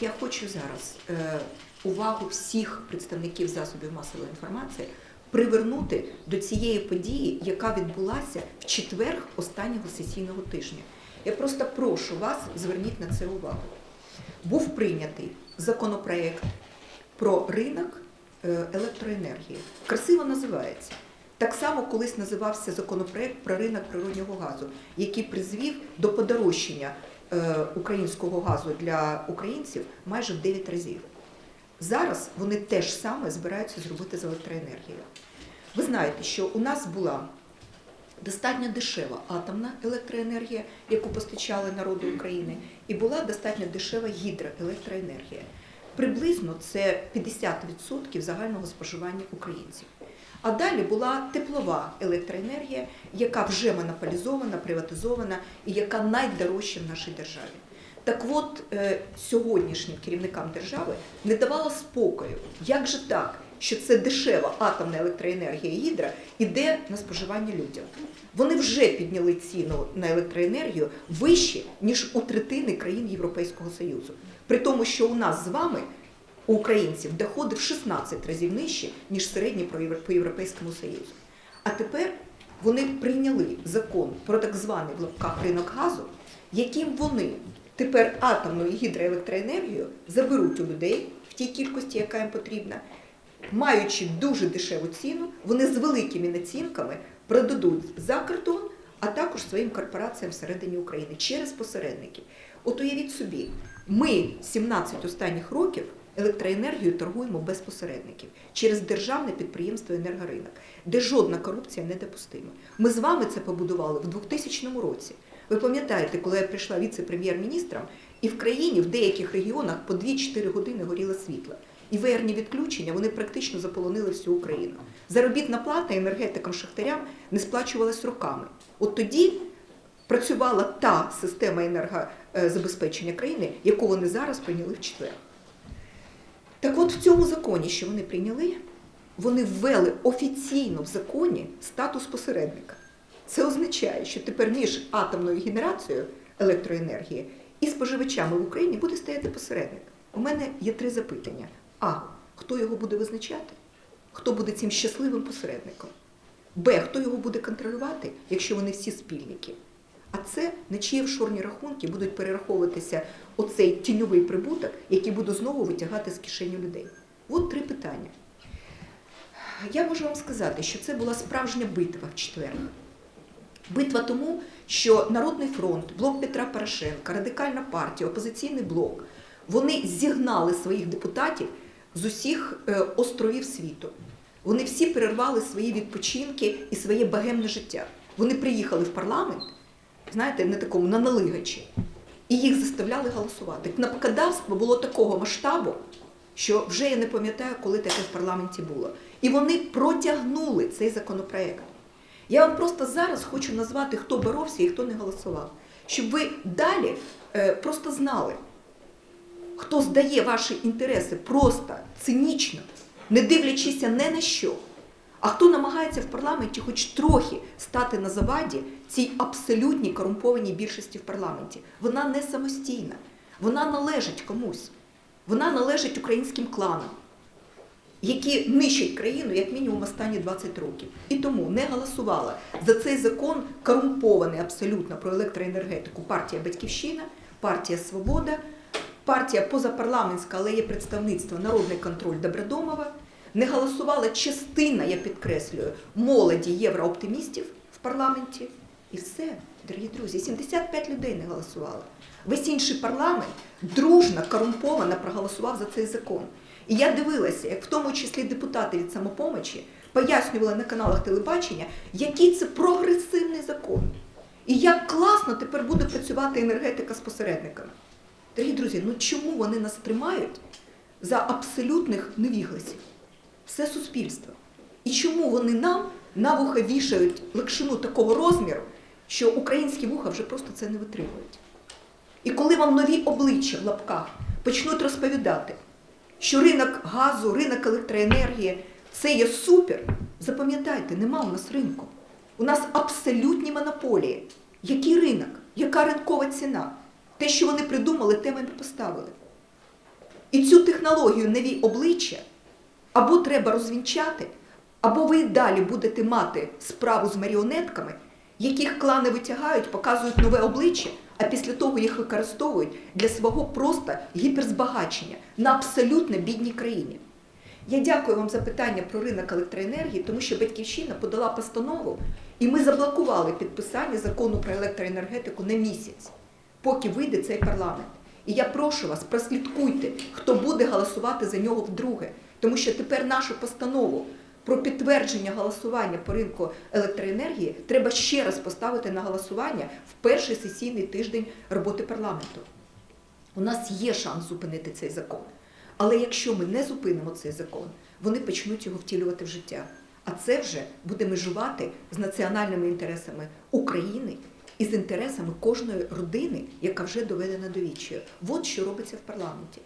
Я хочу зараз е, увагу всіх представників засобів масової інформації привернути до цієї події, яка відбулася в четвер останнього сесійного тижня. Я просто прошу вас, зверніть на це увагу. Був прийнятий законопроект про ринок е, електроенергії. Красиво називається. Так само колись називався законопроект про ринок природнього газу, який призвів до подорожчання українського газу для українців майже в 9 разів. Зараз вони теж саме збираються зробити з електроенергією. Ви знаєте, що у нас була достатньо дешева атомна електроенергія, яку постачали народу України, і була достатньо дешева гідроелектроенергія. Приблизно це 50% загального споживання українців. А далі була теплова електроенергія, яка вже монополізована, приватизована і яка найдорожча в нашій державі. Так от е, сьогоднішнім керівникам держави не давало спокою, як же так, що це дешева атомна електроенергія гідра іде на споживання людям. Вони вже підняли ціну на електроенергію вище, ніж у третини країн Європейського Союзу. При тому, що у нас з вами, у українців, доходи в 16 разів нижче, ніж середні по Євро- по Європейському Союзу. А тепер вони прийняли закон про так званий в лапках ринок газу, яким вони тепер атомну і гідроелектроенергію заберуть у людей в тій кількості, яка їм потрібна, маючи дуже дешеву ціну, вони з великими націнками продадуть за кордон, а також своїм корпораціям всередині України через посередників. От уявіть собі, ми 17 останніх років електроенергію торгуємо без посередників через державне підприємство Енергоринок, де жодна корупція не допустима. Ми з вами це побудували в 2000 році. Ви пам'ятаєте, коли я прийшла віце-прем'єр-міністром, і в країні в деяких регіонах по 2-4 години горіло світло. І ВРні відключення вони практично заполонили всю Україну. Заробітна плата енергетикам шахтарям не сплачувалась роками. От тоді працювала та система енергозабезпечення країни, яку вони зараз прийняли в четвер. Так от в цьому законі, що вони прийняли, вони ввели офіційно в законі статус посередника. Це означає, що тепер між атомною генерацією електроенергії і споживачами в Україні буде стояти посередник. У мене є три запитання: а хто його буде визначати? Хто буде цим щасливим посередником? Б. Хто його буде контролювати, якщо вони всі спільники? А це на чиї офшорні рахунки будуть перераховуватися оцей тіньовий прибуток, який буде знову витягати з кишені людей. От три питання. Я можу вам сказати, що це була справжня битва в четвер. Битва тому, що Народний фронт, блок Петра Порошенка, Радикальна партія, опозиційний блок вони зігнали своїх депутатів з усіх е, островів світу. Вони всі перервали свої відпочинки і своє багемне життя. Вони приїхали в парламент, знаєте, не такому на налигачі, і їх заставляли голосувати. Напокадавство було такого масштабу, що вже я не пам'ятаю, коли таке в парламенті було. І вони протягнули цей законопроект. Я вам просто зараз хочу назвати, хто боровся і хто не голосував, щоб ви далі е, просто знали, хто здає ваші інтереси просто цинічно, не дивлячись не на що, а хто намагається в парламенті хоч трохи стати на заваді цій абсолютній корумпованій більшості в парламенті. Вона не самостійна, вона належить комусь, вона належить українським кланам які нищать країну як мінімум останні 20 років. І тому не голосувала за цей закон корумпований абсолютно про електроенергетику партія Батьківщина, партія Свобода, партія позапарламентська, але є представництво Народний контроль Добродомова. Не голосувала частина, я підкреслюю, молоді єврооптимістів в парламенті. І все, дорогі друзі, 75 людей не голосувало. Весь інший парламент дружно, корумповано проголосував за цей закон. І я дивилася, як в тому числі депутати від самопомочі пояснювали на каналах телебачення, який це прогресивний закон. І як класно тепер буде працювати енергетика з посередниками. Дорогі друзі, ну чому вони нас тримають за абсолютних невігласів? Все суспільство. І чому вони нам на вуха вішають лакшину такого розміру, що українські вуха вже просто це не витримують? І коли вам нові обличчя в лапках почнуть розповідати, що ринок газу, ринок електроенергії це є супер, запам'ятайте, нема у нас ринку. У нас абсолютні монополії. Який ринок? Яка ринкова ціна? Те, що вони придумали, те ми поставили. І цю технологію нові обличчя або треба розвінчати, або ви і далі будете мати справу з маріонетками, яких клани витягають, показують нове обличчя, а після того їх використовують для свого просто гіперзбагачення на абсолютно бідній країні. Я дякую вам за питання про ринок електроенергії, тому що Батьківщина подала постанову, і ми заблокували підписання закону про електроенергетику на місяць, поки вийде цей парламент. І я прошу вас, прослідкуйте, хто буде голосувати за нього вдруге, тому що тепер нашу постанову про підтвердження голосування по ринку електроенергії треба ще раз поставити на голосування в перший сесійний тиждень роботи парламенту. У нас є шанс зупинити цей закон. Але якщо ми не зупинимо цей закон, вони почнуть його втілювати в життя. А це вже буде межувати з національними інтересами України і з інтересами кожної родини, яка вже доведена до відчаю. От що робиться в парламенті.